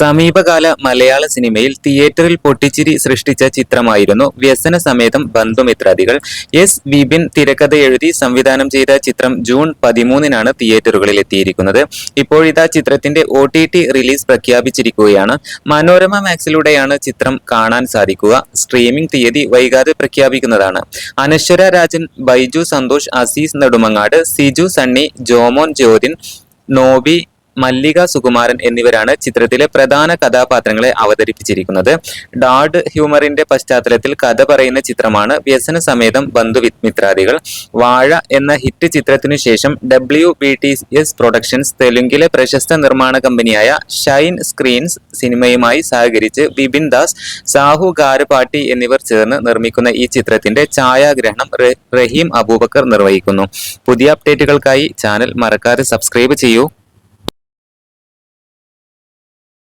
സമീപകാല മലയാള സിനിമയിൽ തിയേറ്ററിൽ പൊട്ടിച്ചിരി സൃഷ്ടിച്ച ചിത്രമായിരുന്നു വ്യസന സമേതം ബന്ധുമിത്രാദികൾ. എസ് വിപിൻ തിരക്കഥ എഴുതി സംവിധാനം ചെയ്ത ചിത്രം ജൂൺ പതിമൂന്നിനാണ് തിയേറ്ററുകളിൽ എത്തിയിരിക്കുന്നത്. ഇപ്പോഴിതാ ചിത്രത്തിന്റെ ഒ ടി ടി റിലീസ് പ്രഖ്യാപിച്ചിരിക്കുകയാണ്. മനോരമ മാക്സിലൂടെയാണ് ചിത്രം കാണാൻ സാധിക്കുക. സ്ട്രീമിംഗ് തീയതി വൈകാതെ പ്രഖ്യാപിക്കുന്നതാണ്. അനശ്വര രാജൻ ബൈജു സന്തോഷ് അസീസ് നെടുമങ്ങാട് സിജു സണ്ണി ജോമോൻ ജ്യോതിൻ നോബി മല്ലിക സുകുമാരൻ എന്നിവരാണ് ചിത്രത്തിലെ പ്രധാന കഥാപാത്രങ്ങളെ അവതരിപ്പിച്ചിരിക്കുന്നത്. ഡാഡ് ഹ്യൂമറിന്റെ പശ്ചാത്തലത്തിൽ കഥ പറയുന്ന ചിത്രമാണ് വ്യസന സമേതം ബന്ധുമിത്രാദികൾ വാഴ എന്ന ഹിറ്റ് ചിത്രത്തിനു ശേഷം W B T S productions തെലുങ്കിലെ പ്രശസ്ത നിർമ്മാണ കമ്പനിയായ ഷൈൻ സ്ക്രീൻസ് സിനിമയുമായി സഹകരിച്ച് ബിപിൻ ദാസ് സാഹു ഗാരപാട്ടി എന്നിവർ ചേർന്ന് നിർമ്മിക്കുന്ന ഈ ചിത്രത്തിന്റെ ഛായാഗ്രഹണം റഹീം അബൂബക്കർ നിർവഹിക്കുന്നു. പുതിയ അപ്ഡേറ്റുകൾക്കായി ചാനൽ മറക്കാതെ സബ്സ്ക്രൈബ് ചെയ്യൂ.